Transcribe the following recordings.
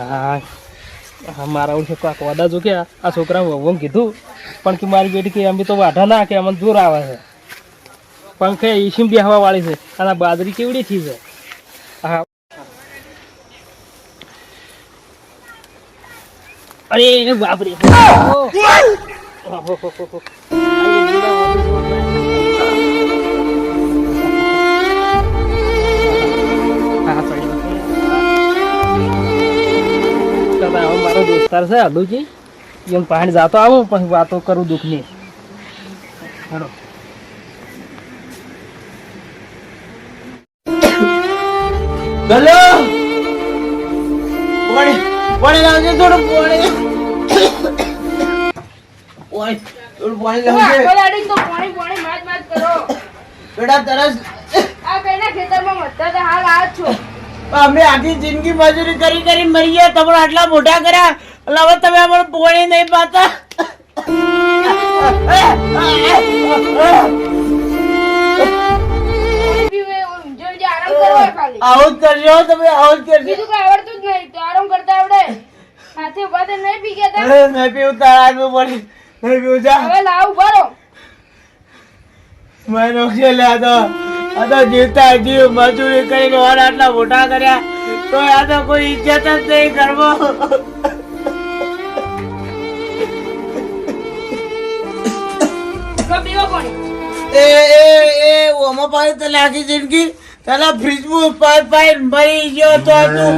હા, મારા ઓળખે કાંક વાદા જો કે આ છોકરા વહુને કીધું, પણ કે મારી બેટી કે અમે તો વાઢા ના કે, અમને જોર આવે છે. પંખે ઈસીમ બેહવા વાળી છે અને બાજરી કેવડી થી છે? હા. અરે બાપરે. હવે મારો જેમ એમ પાણી જાતો આવું પછી વાતો કરું દુઃખની. હેડો ગલો પાણી પાણી લાવજે થોડું પાણી. પાણી થોડું પાણી લાવજે. આખો તો પાણી પાણી માજ માજ કરો. બેટા તરસ. આ કઈના ખેતરમાં મધ્ય હાલ આ છો. અમે આખી જિંદગી મજૂરી કરી કરી મરી ગયા તમે આટલા મોટા કર્યા. એટલે હવે તમે અમારું પોણી નહીં પાતા આવું જ કરજો તમે આવું જ કરજો. આવડતું જ નહીં તો આરામ કરતા આવડે. સાથે ઊભા તો નહીં પી ગયા મેં પીવું તારા હાથમાં પડી. નહીં પીવું જા. હવે લાવ ભરો મેં નોકરી લ્યા તો. આ તો જીવતા જીવ મજૂરી કરીને ઓર આટલા મોટા કર્યા. તો આ તો કોઈ ઇજ્જત જ નહીં કરવો. એ એ એ ઓમો પાણી તો લાગી જિંદગી. તલા ફ્રીજમાં પાઈ પાઈ મરી ગયો તો તું.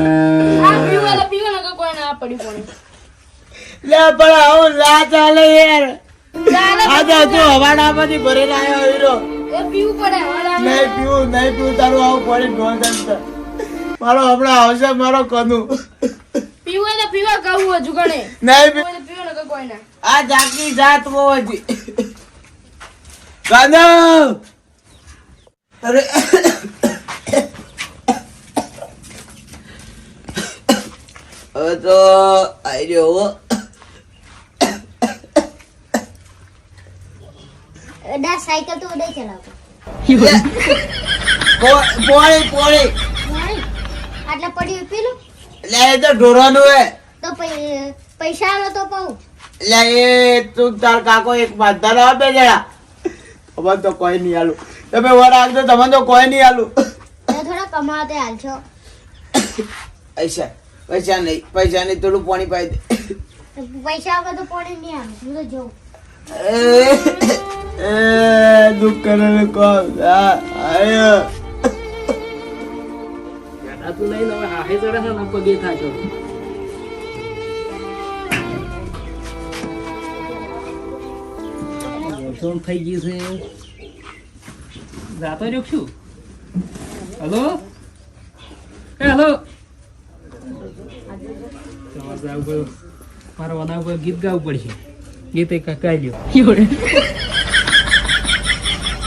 લે પણ આવું લા ચાલે યાર. આજે તો હવાડા માંથી ભરેલા આવ્યો હીરો. પીવું પડે હવે નહીં પીવું નહીં પીવું તારું આવું પડી ઢોલ મારો હમણાં આવશે મારો કનું. પીવું એટલે પીવા કહું હજુ ગણે નહીં પીવું પીવું પીવો નકર કોઈ ના આ જાતની જાત બહુ હતી. કાનો અરે હવે તો આવી રહ્યો હો. સાયકલ તો ઉડે ચલાવતો પોળી પોળી નહીં. આટલા પડ્યું પેલું લે એ તો ઢોરાનું હે. તો પૈ- પૈસા આલો તો પાઉં. લે એ તું તાર કાકો એક બાંધા લાવ આપે જરા હવે તો કોઈ નહીં આલું. તમે વર આગળ તમે તો કોઈ નહીં આલું. થોડા કમાતે તે હાલશો. પૈસા પૈસા નહીં પૈસા નહીં થોડું પાણી પાઈ દે. પૈસા વગર તો પાણી નહીં આવે. હું તો જોઉં. એ દુઃખ કરેલું કોમ આયો બેઠાતું નહીં હવે હાહે ચડે છે ને પગે થાક્યો મોસમ થઈ ગયું છે જાતો રહ્યો છું હલો એ હલો મારે વના ઉપર ગીત ગાવું પડશે. ગીત એક ગાઈ લ્યો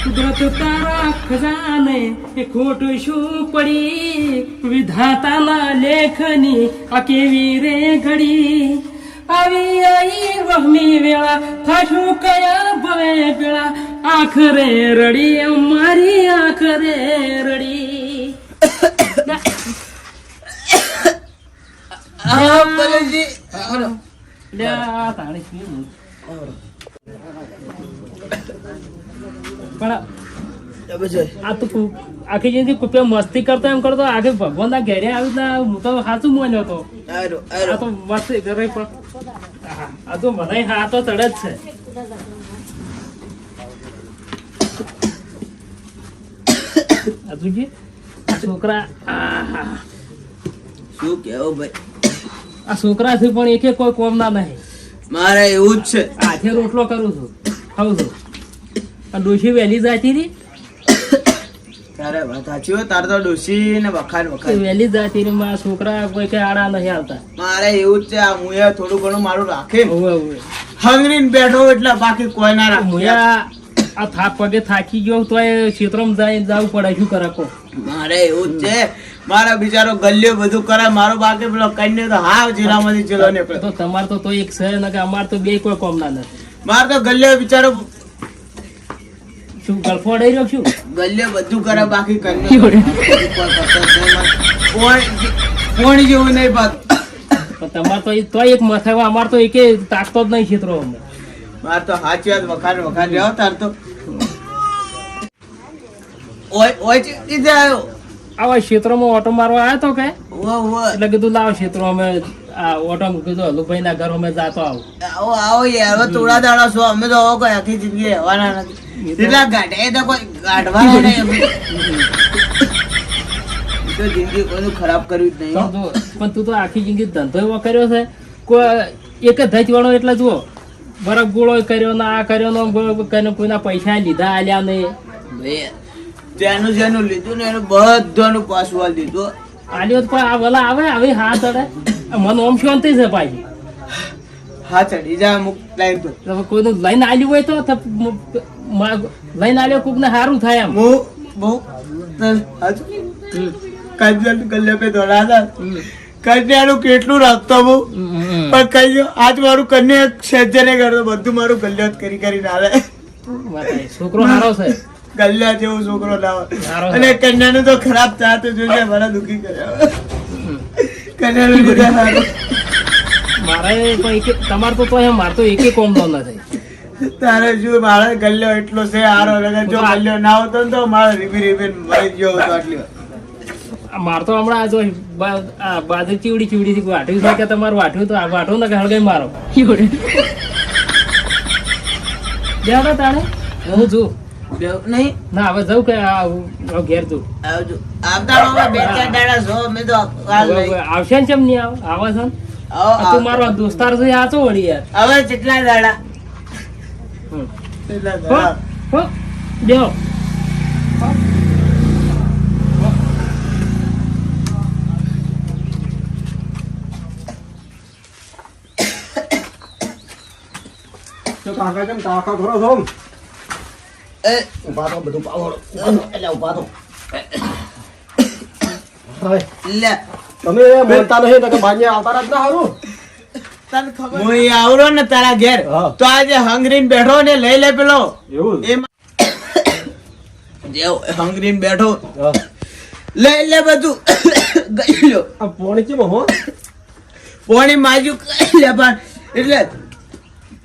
કુદરત તારા ખજાને એ ખોટું શું પડી વિધાતાના લેખની આ કેવી રે ઘડી આવી આઈ વહમી વેળા થાશું કયા ભવે પેળા આખરે રડી મારી આખરે રડી આ લે આ તાણે પીવું. પણ આ તો આખી જિંદગી કુપિયા મસ્તી કરતો એમ કરતો આગે ભગવાનના ઘેરે આવી રીતના હું તો સાચું માન્યો હતો. આ તો મસ્તી કરે પણ. આ તો મને હા તો ચડે જ છે. જોજે, છોકરા આહા. શું કેવું ભાઈ? આ છોકરા છે પણ એકે કોઈ કોમ ના નહીં. મારે એવું જ છે. હાથે રોટલો કરું છું. ખાઉં છું. આ ડોશી વહેલી જાતી રહી? તારે સાચી હોય તારે તો ડોશી ને વખાણ વખાણ. વહેલી જાતી રહી મારા છોકરા કોઈ કઈ આડા નહીં આવતા. મારે એવું જ છે આ મુએ થોડું ઘણું મારું રાખે હંગરીને બેઠો એટલે બાકી કોઈ ના રાખે. મુયા આ થાક પગે થાકી ગયો તો એ ક્ષેત્રમાં જાય જવું પડે શું કરે કો? મારે એવું જ છે. મારા બિચારો ગલ્યો બધું કરે મારો બાકી પેલો કન્યો તો હાવ જિલ્લામાંથી ચેલો નીકળે તો તમારે તો એક છે ને કે અમારે તો બે કોઈ કોમ ના નથી. મારે તો ગલ્યો બિચારો શું ગલફો ડઈ રહ્યો છું ગલ્યો બધું કરે બાકી કન્યો કોઈ કરતો જ નહીં. મારે કોણ જેવું નહીં પાછું તમાર તો તો એક મથાવા અમાર તો એકે તાકતો જ નહીં છેતરો અમે માર તો હાચી વાત વખાણ વખાણ. રહ્યો તાર તો. ઓય ઓય કીધે આવ્યો આવા ક્ષેત્રોમાં ઓટો મારવા આવ્યો તો કે? એટલે કીધું લાવ ક્ષેત્રો અમે આ ઓટો કીધું હલુભાઈ ના ઘર અમે જાતો આવું. આવો આવો યાર હવે થોડા દાડા છો અમે તો કોઈ આખી જિંદગી રહેવાના નથી. એટલા ગાઢે તો કોઈ ગાઢવાના નહીં તો જિંદગી કોઈનું ખરાબ કર્યું જ નહીં. પણ તું તો આખી જિંદગી ધંધો એવો કર્યો છે. કોઈ એક જ ધજ વાળો એટલે જુઓ બરફ ગોળો કર્યો ને આ કર્યો ને કોઈના પૈસા લીધા આલ્યા નહીં. ભાઈ, જેનું લીધું ને એનું બધાનું પાછું દીધું. આલ્યો પણ આ વલા આવે હવે હા ચડે મન ઓમ શાંતિ છે ભાઈ હા ચડી જા અમુક ટાઈમ પર. કોઈનું લઈને આલ્યું હોય તો લઈને આલ્યો કોક ને સારું થાય એમ. હું બહુ કાજલ કલ્યા પે દોડાતા કન્યાનું કેટલું રાખતો હું. પણ કઈ આજ મારું કન્યા સજ્જને કરતો બધું મારું જ કરી કરીને આવે. છોકરો સારો છે. કલ્યા જેવો છોકરો ના હોય અને કન્યાનું તો ખરાબ ચાહતું જોઈને મને દુખી કર્યા કન્યાનું લીધે મારે તો એક તમારે તો તોય મારે તો એકે કોમ તો થાય તારે શું મારે ગલ્લો એટલો છે આરો લગે જો ગલ્લો ના હોતો ને તો મારે રીબી રીબી મરી ગયો હતો આટલી માર તો હમણાં આ જો આ બાજુ ચીવડી ચીવડી થી વાટ્યું છે કે તમારું વાટ્યું તો આ વાઠું ને કે હળગાઈ મારો? જાડો તાણે. હું છું. બેવ નહીં? ના હવે જવું કે આ હું ઘેર છું આવજો. આવતા બે ચાર દાડા છો અમે તો આવશે ને ચમ નહીં આવે આવે છે? આવો, તું આવો. મારો દોસ્તાર છે આ છો વળી યાર. હવે કેટલા દાડા. કેટલા દાડા. હો, બેહો. તો કાકા કેમ કાકા કરો છો? ઊભા તો બધું પાવડો એટલે ઊભા તો લે તમે બોલતા નહીં તો કે ભાઈ આવતા જ ના હારું હું આવરો ને તારા ઘેર તો આજે હંગરીન બેઠો ને લઈ લે પેલો એવું જેવો હંગરીને બેઠો લઈ લે બધું ગઈ લો આ પોણી કેમ હો પોણી માજુ કઈ લે પણ એટલે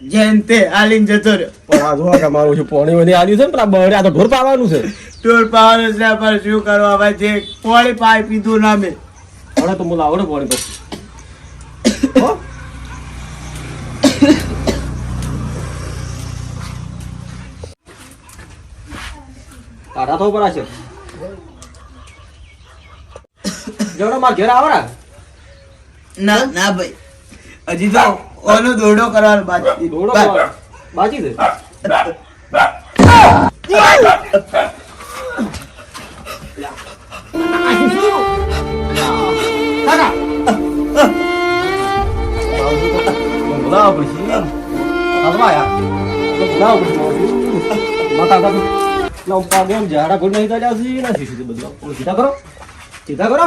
જેમ તે હાલીને જતો રહ્યો. પણ આ જોવા કે મારું છે પોણી વધી આવ્યું છે ને પણ બળે આ તો ઢોર પાવાનું છે. ઢોર પાવાનું છે પણ શું કરવા? ભાઈ જે પોણી પાઈ પીધું ના મેં. હવે તો બોલાવો આવડે પોણી પછી. હો? કાઢા તો ઉપર છે જોડો માર ઘેર આવરા ના. ના ભાઈ. હજી તો ઓનો દોડો કરવાનો બાકી દોડો. બાકી છે બોલાવો પછી. હાથમાં આયા તો બોલાવો પછી. માતા કાકા ના બેન ઝાડા કોઈ નહીં ચાલ્યા છે. ના શીશું બધું. ઓલું કરો. સીધા કરો.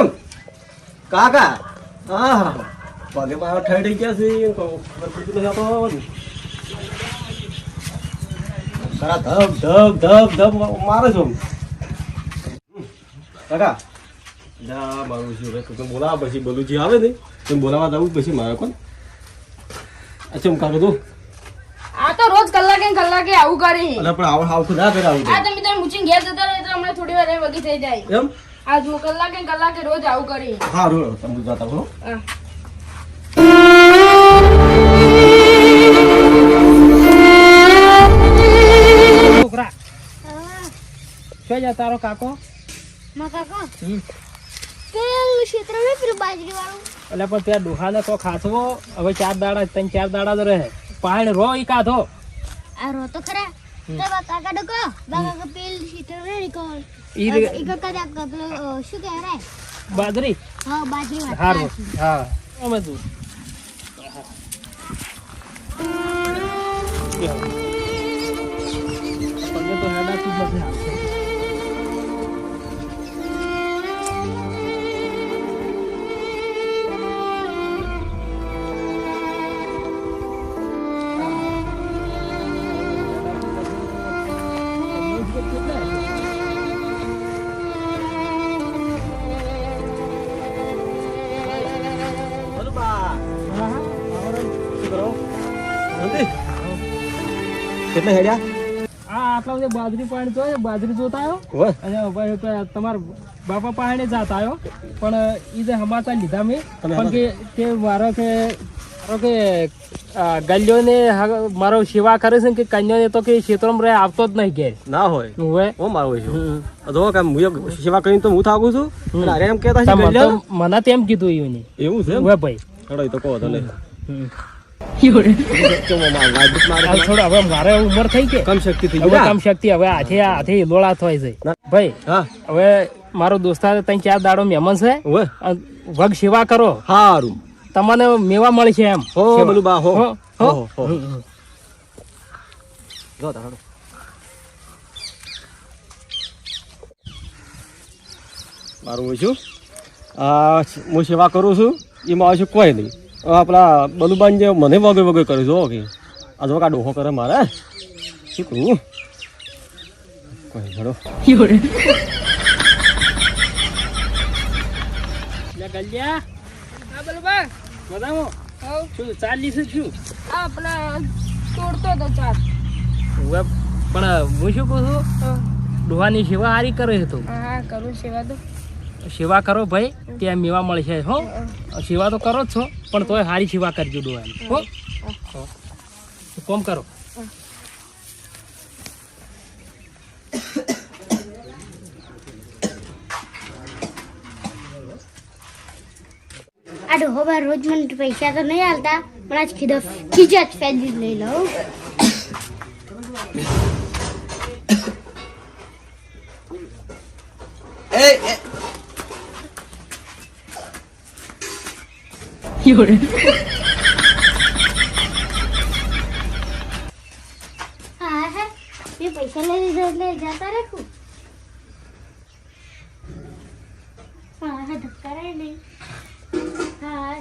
કાકા. હા હા પગે મારા ઠરી ગયા છે તો તો ખરા ધબ ધબ ધબ ધબ મારે છો કાકા. જા મારું છું ભાઈ તું બોલાવા પછી બોલું જે આવે ને તમે બોલાવા દઉં પછી મારે કોણ? અચ્છા હું કાકા તું આ તો રોજ કલાકે કલાકે આવું કરે. અલા પણ આવું આવું ના કરે આવું આ તમે તમે મૂચીને ઘેર જતા રહે તો હમણાં થોડી વાર એ વગી થઈ જાય. એમ? આ જો કલાકે કલાકે રોજ આવું કરી. હા રોજ તમે જતા હો હા. શું જા તારો કાકો? માં કાકા? એટલે પણ ત્યાં ડોહાને તો ખાથવો હવે ચાર દાડા ત્રણ ચાર દાડા જ રહે. પાણી રો ઈ કાધો. આ રો તો ખરા. કાકા ડકો કાકા પેલ ઈ રે- કાકા પેલું અ, શું બાજરી? હા બાજરી વાળું હા. અમે તું તો. કેટલે હેડ્યા? આ આટલા બધા બાજરી પાણી તો બાજરી જોતા આવ્યો? અને ભાઈ બાપા પાસે જાતા આવ્યો. પણ એ જે સમાચાર લીધા મેં પણ કે કે મારો કે મારો કે ગલ્યોને મારો સેવા કરે છે કે કન્યાને તો કે ક્ષેત્રમાં રહે આવતો જ નહીં ઘેર ના હોય. હોય ઓ મારો હોય જો કે હું સેવા કરીને તો હું થાકું છું. અરે એમ કહેતા મને તો- તેમ કીધું એવું એવું છે ભાઈ. તો કહો તને. હમ. છોડો હવે મારે ઉંમર થઈ કે? કમ શક્તિ થઈ હવે ગઈ શક્તિ હવે હાથે હાથે લોળા થાય છે. ભાઈ હવે મારો દોસ્તાર ત્યાં ચાર દાડો મહેમાન છે. વગ સેવા કરો. સારું તમને મેવા મળશે એમ. હો બોલું બા હો. હો. જો મારું હોય છું હું સેવા કરું છું એમાં આવે છે કોઈ નહીં. આપણા બલુબાન જે મને વગર વગર કર્યું જો કે. આ જો કા ડોહો કરે મારે. શું કરું? કોઈ હેડો. ગલ્યા હા શું ચાલીસ છું? આ પેલા તોડતો તો ચાર. પણ હું શું કહું છું? ડોહાની સેવા સારી કરે છે તું. હા કરું સેવા તો. સેવા કરો ભાઈ ત્યાં મેવા મળશે હો. સેવા તો કરો જ છો પણ તોય સારી સેવા કરજો ડોવા હો. હો. કોમ કરો. આ ડોહો રોજ મને પૈસા તો નહીં હાલતા પણ આજ ખીચા જ ફેદી લઈ લઉં. હા હા મેં પૈસા લઈ લીધા એટલે જતા રાખું હા હા ધક્કા નહીં હા.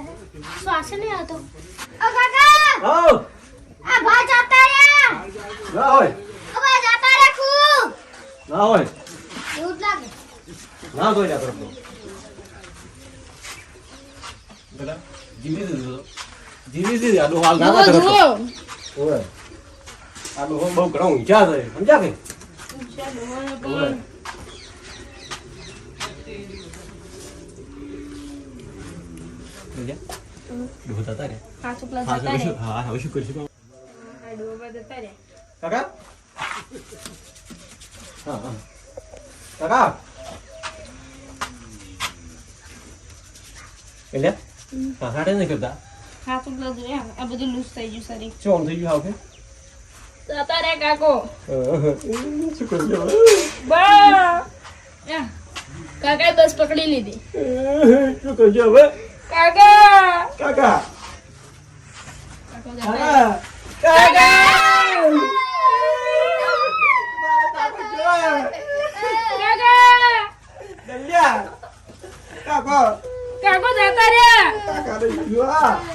શ્વાસ નહીં આવતો ઓ કાકા હો આ ભા જતા રહ્યા ના હોય ઓ ભા જતા રાખું ના હોય એવું જ લાગે ના કોઈ ના કરતો પેલા જીવી દીધું જીવી દીધી આ ડોહો હાલ ના ના કરતો આ ડોહો બહુ ઘણો ઊંચા છે. કે? કાકા? હા હા. કાકા? એટલે? કાકા નહીં કરતા? હા શુક્લા જોયા આ બધું લૂઝ થઈ ગયું શરીર શું થઈ ગયું હાવ કે જતા રે કાકો. શું કરજો બા યા. કાકાએ બસ પકડી લીધી. શું કરજો હવે? કાકા. કાકા. કાકા કાકા. કાકા. દલિયા કાકો. કાકો જતા રે કાકા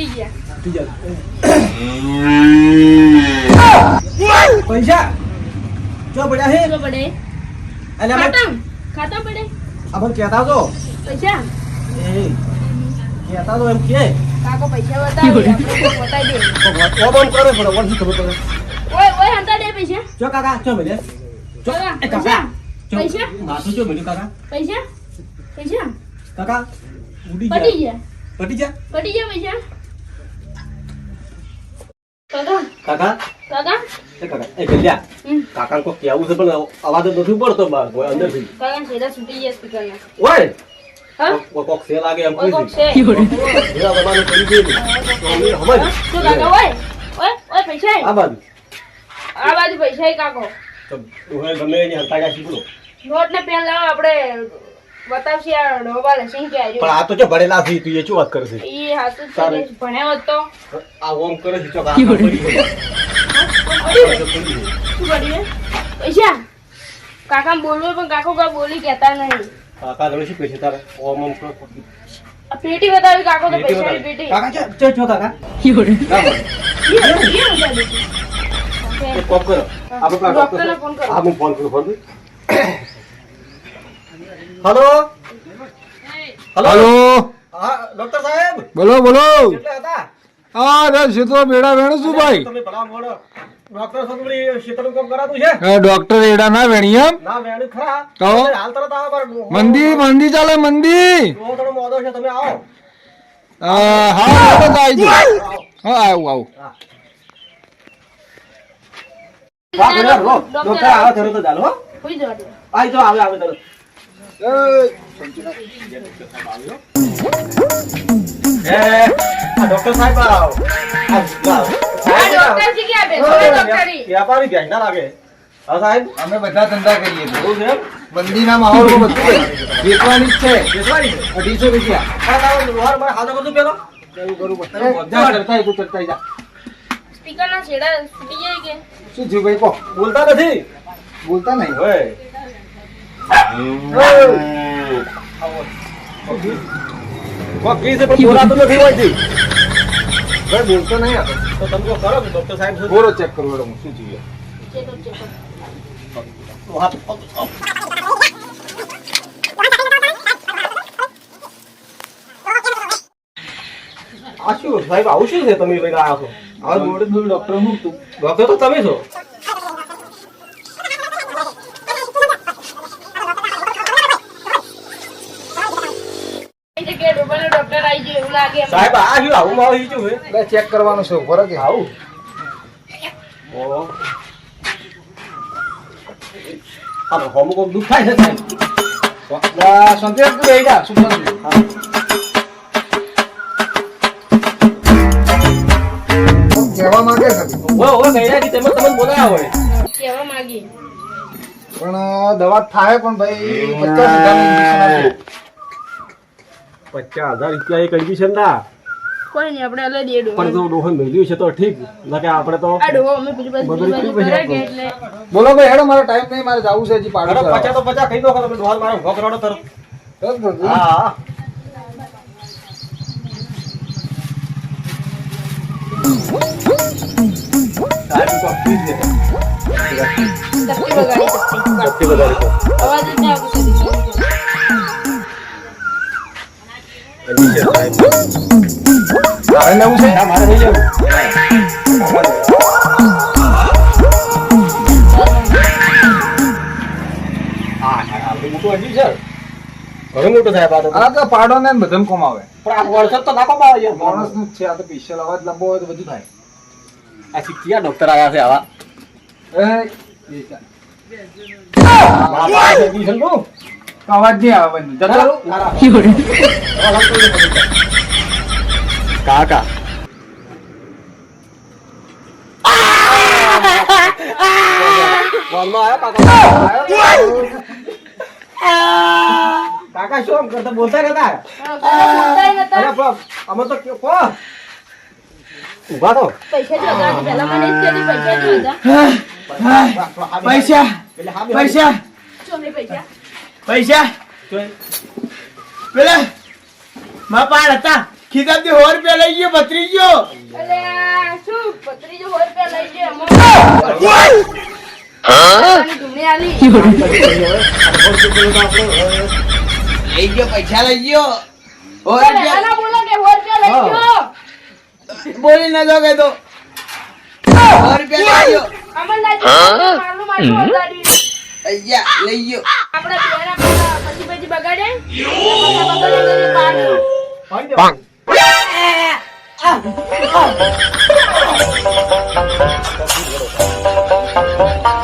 છૂટી ગયા પૈસા. જો પડ્યા હે. શું પડે. અમે ખાતા? ખાતા પડે? આપણે કહેતા તો. પૈસા? એ કહેતા તો એમ કે. કાકો પૈસા બતાવી. બતાવી દે ઓમ ઓમ કરે પણ ઓમ ખબર પડે. ઓય ઓય હંતા દે પૈસા. જો કાકા ચો મેલે ચો કાકા, એ કાકા. પૈસા? માથું ચો મેલ્યું કાકા. પૈસા? પૈસા? કાકા ઉડી પટી જા પટી ગયા પૈસા? કાકા? કાકા? કાકા? એ કાકા એ ગલ્યા કાકા કો કેવું છે પણ અવાજ નથી પડતો બહાર કોઈ અંદરથી. કાકા છેડા છૂટી ગયા સ્પીકર ના ઓય! હા? કોક- કોક સે લાગે એમ કોઈ છે. જેવા તમારું કરી દે તો અમે સમજ કાકા ઓય? ઓય ઓય પૈસા આ બાજુ. આ બાજુ પૈસા કાકો. તો ઓય ગમે એની નોટ ને પેન લાવો આપણે બતાવશે આ ડોબા લસણ કે પણ આ તો જો ભણેલા છે તું એ શું વાત કરે છે? એ હાથું જ ભણ્યો હોત. આ ઓમ કરે છે ચોક આ પડી ગયો. શું કર્યું પૈસા. કાકા બોલવું પણ કાકો કા બોલી કહેતા નહીં. કાકા જોડે શું કહે તારે? ઓમ ઓમ કરો. આ પેટી બતાવી કાકો તો પેટી કાકા ચો કાકા? કોપ કરો. આપણે પેલા ફોન કરો. હા હું ફોન કરું ફોન કરું. હલો? હલો? હલો? ડોક્ટર સાહેબ? બોલો બોલો. કેટલા હતા? હા રે શીતળો બેડા વેણું છું ભાઈ? તમે ભલા મોડો ડોક્ટર સાહેબ શીતળનું કામ કરાતું છે? હા, ડોક્ટર એડા ના વેણી એમ? ના વેણું ખરા. તો? હાલ તરત આવો પર મંદી મંદી ચાલે મંદી? ડોહો થોડો મોડો છે તમે આવો. હા હા તો આવી. હા આવું આવું. ડોક્ટર આવો તરત જ હાલો, હો. કોઈ જવા દે. આઈ જાઓ, આવે આવે તરત. ડોક્ટર સાહેબ આવો. આ, આવો. આ સાહેબ આવો. ડોક્ટરજી ક્યાં બેસો ને ડોક્ટરી? વ્યાપારી ભેંસ ના લાગે હા સાહેબ અમે બધા ધંધા કરીએ છીએ એવું છે એમ? મંદીના માહોલમાં બધું કરીએ. વેચવાની જ છે બેસવાની છે? અઢીસો રૂપિયા હા, તારો લોહાર મને હાથે બધું પેલો જા, ચડતાય તું ચડતાય જા. સ્પીકરના છેડા ફૂટી જાય કે શું થયું ભાઈ કહો બોલતા નથી બોલતા નહીં ઓય. કોક છે નથી હોયથી. ભાઈ બોલતો નહીં તો. તમે કહો કરો કે ડોક્ટર સાહેબ ચેક કરો હું શું ચેકઅપ આ શું સાહેબ, આવું શું છે તમે ભાઈ આ છો આ જ ડોક્ટર મૂકતું ડોક્ટર તો તમે છો એ જગ્યાએ ડોબાનો ડોક્ટર આવી ગયો એવું લાગે એમ. સાહેબ આ શું આવું માં આવી છે? એટલે ચેક કરવાનું છે ઊભો કે આવું? ઓ. આ તો હોમું કોક દુઃખ થાય છે સાહેબ. રાખ તું બેઈ જા, સુપર? કહેવા માંગે છે? તમે તમને બોલાયા હોય. કહેવા માંગી. પણ દવા થાય પણ ભાઈ પચાસ આપજો. પચાસ હજાર રૂપિયા એક એડમિશન ના કોઈ નહીં આપણે અલગ દઈએ પણ જો ડોહન મેળવ્યું છે તો ઠીક. નકે કે આપણે તો આ ડોહો અમે બાજુ બાજુ એટલે? બોલો ભાઈ હેડો મારો ટાઈમ નહીં મારે જવું છે હજી પાડો પચાસ તો પચાસ કહી દો કે તમે ડોહાલ મારો ઊભો કરાવડો તરત. હા હા. સાહેબ કોક please તારે લેવું છે હા, મારે નહીં લેવું. ઘણું મોટું સાહેબ આ તો. આ તો પાડો ને કમાવે પણ આ વર્ષ તો નાખો પાડો યાર. માણસનું છે આ તો સ્પેશિયલ અવાજ લાંબો હોય તો બધું થાય આ શીખ્યા ડોક્ટર આવ્યા છે આવા નું. અવાજ નહીં આવે જતો. ના, ના. કાકા. કાકા કાકા શું કરતા? બોલતા નતા અમે તો ઊભા તો. પૈસા પૈસા પૈસા. પેલા મા પાડ હતા. ખીધાથી સો રૂપિયા લઈ ગયો બત્રી ગયો શું? પત્રીજો સો રૂપિયા લઈ ગયો લઈ ગયો પૈસા લઈ ગયો. બોલો રૂપિયા બોલી ન દો કે તો રૂપિયા લઈ ગયો. લઈ ગયો. આપણા પછી પછી બગાડે? 哎，哎，哎，